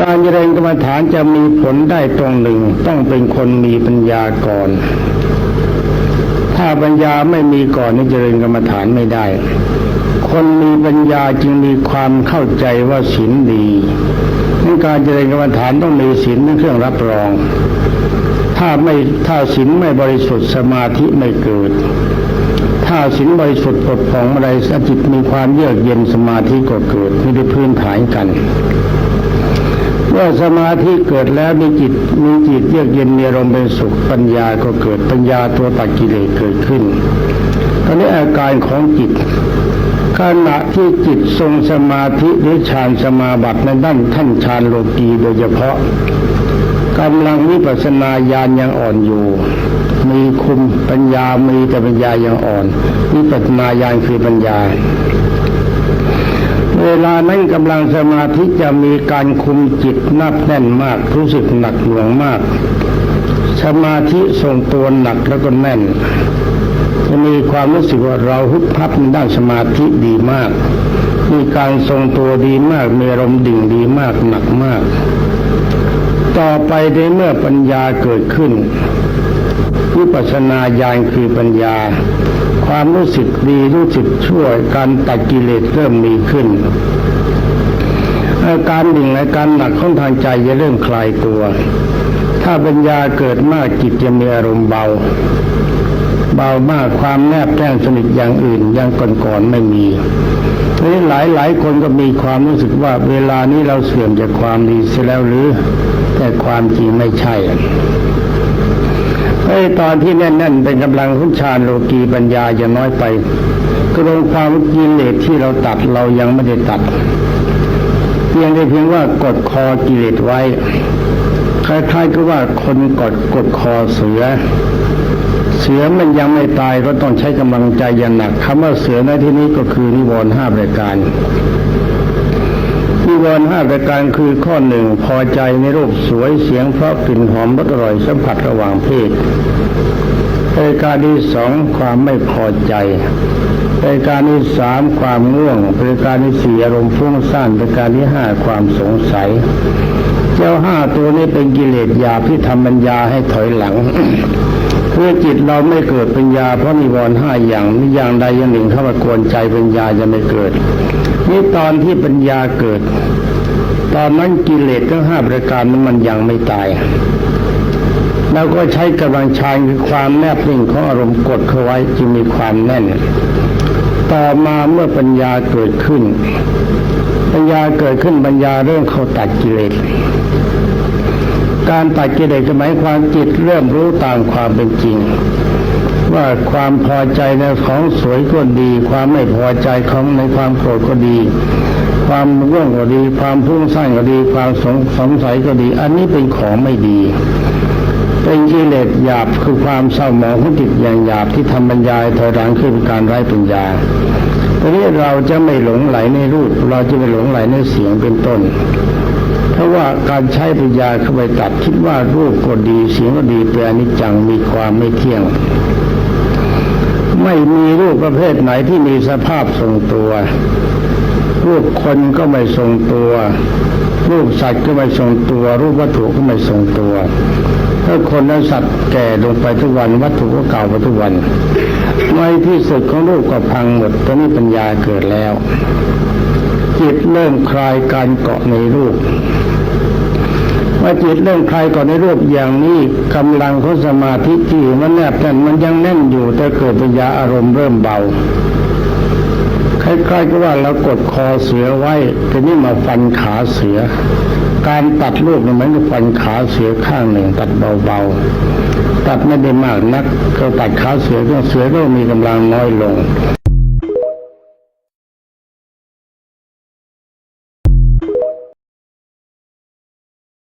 การเจริญกรรมฐานจะมีผลได้ตรงหนึ่งต้องเป็นคนมีปัญญาก่อน ถ้าปัญญาไม่มีก่อนนี่เจริญกรรมฐานไม่ได้ คนมีปัญญาจึงมีความเข้าใจว่าศีลดีในการเจริญกรรมฐานต้องมีศีลเป็นเครื่องรับรอง ถ้าไม่ถ้าศีลไม่บริสุทธิ์สมาธิไม่เกิด ถ้าศีลบริสุทธิ์ปลดผ่องอะไรสจิตมีความเยือกเย็นสมาธิก็เกิดไม่ได้พื้นฐานกัน เมื่อสมาธิเกิดแล้วมีจิตมีจิตเยือกเย็นมีอารมณ์เป็นสุขปัญญาก็เกิดปัญญาตัวตัดกิเลสเกิดขึ้นตอนนี้อาการของจิตขณะที่จิตทรงสมาธิหรือฌานสมาบัติในด้านท่านฌานโลกีโดยเฉพาะกำลังวิปัสสนาญาณยังอ่อนอยู่ มีคุมปัญญามีแต่ปัญญายังอ่อนวิปัสสนาญาณคือปัญญา เวลานั้นกำลังสมาธิจะมีการคุมจิตนับแน่นมากรู้สึกหนักหน่วงมาก สมาธิทรงตัวหนักแล้วก็แน่น จะมีความรู้สึกว่าเราฮึบพับในด้านสมาธิดีมาก มีการทรงตัวดีมากมีอารมณ์ดิ่งดีมากหนักมาก ต่อไปในเมื่อปัญญาเกิดขึ้นวิปัสสนาญาณคือปัญญา ความรู้สึกดีรู้สึกชั่วการตัดกิเลสเริ่มมีขึ้นอาการดิ่งอาการหนักของทางใจจะเริ่มคลายตัว ถ้าปัญญาเกิดมากจิตจะมีอารมณ์เบา เบามากความแนบแน่นสนิทอย่างอื่นอย่างก่อนๆไม่มีทีนี้หลายหลายคนก็มีความรู้สึกว่าเวลานี้เราเสื่อมจากความดีเสียแล้วหรือ แต่ความจริงไม่ใช่ ไอ้ตอนที่แน่น ๆ เป็นกำลังขุนชานโลกีปัญญาจะน้อยไปกรงความกิเลสที่เราตัดเรายังไม่ได้ตัดเพียงได้เพียงว่ากดคอกิเลสไว้คล้ายๆกับว่าคนกดกดคอเสือ เสือมันยังไม่ตายก็ต้องใช้กำลังใจอย่างหนักคำว่าเสือในที่นี้ก็คือนิวรณ์ห้าประการ วรห้าประการคือข้อหนึ่งพอใจในรูปสวยเสียงเพราะกลิ่นหอมรสอร่อยสัมผัสระหว่างเพศประการที่สองความไม่พอใจประการที่สามความง่วงประการที่สี่อารมณ์ฟุ้งซ่านประการที่ห้าความสงสัย เจ้าห้าตัวนี้เป็นกิเลสยาที่ทำปัญญาให้ถอยหลังเพื่อจิตเราไม่เกิดปัญญาเพราะนิวรห้าอย่างนี้อย่างใดอย่างหนึ่งเข้ามากวนใจปัญญาจะไม่เกิด นี่ตอนที่ปัญญาเกิด ตอนนั้นกิเลสทั้งห้าประการนั้นมันยังไม่ตายแล้วก็ใช้กำลังชานคือความแนบนิ่งของอารมณ์กดเข้าไว้จึงมีความแน่น ต่อมาเมื่อปัญญาเกิดขึ้น ปัญญาเกิดขึ้นปัญญาเริ่มเข้าตัดกิเลสการตัดกิเลสหมายความจิตเริ่มรู้ตามความเป็นจริง ว่าความพอใจในของสวยก็ดี ความไม่พอใจของในความโกรธก็ดี ความง่วงก็ดี ความพุ่งสร้างก็ดี ความสงสงสัยก็ดี อันนี้เป็นของไม่ดี เป็นกิเลสหยาบคือความเศร้าหมองของจิตอย่างหยาบที่ทำบรรยายถอยหลังขึ้นการไร้ปัญญาทีนี้เราจะไม่หลงไหลในรูป เราจะไม่หลงไหลในเสียงเป็นต้นเพราะว่าการใช้ปัญญาเข้าไปตัดคิดว่ารูปก็ดีเสียงก็ดีเป็นอนิจจังมีความไม่เที่ยง ไม่มีรูปประเภทไหนที่มีสภาพทรงตัว รูปคนก็ไม่ทรงตัว รูปสัตว์ก็ไม่ทรงตัว รูปวัตถุก็ไม่ทรงตัวถ้าคนและสัตว์แก่ลงไปทุกวันวัตถุก็เก่าไปทุกวันในที่สุดของรูปก็พังหมดตอนนี้ปัญญาเกิดแล้ว จิตเริ่มคลายการเกาะในรูป มื่อจิตเริ่มคลายเกาะในรูปอย่างนี้กำลังของสมาธิที่มันแนบแน่นมันยังแน่นอยู่แต่เกิดปัญญาอารมณ์เริ่มเบาคล้ายๆกับว่าเรากดคอเสือไว้ทีนี้มาฟันขาเสือ การตัดลูกเนี่ยเหมือนกับฟันขาเสือข้างหนึ่ง ตัดเบาๆตัดไม่ได้มากนักเขาตัดขาเสือก็เสือก็มีกำลังน้อยลง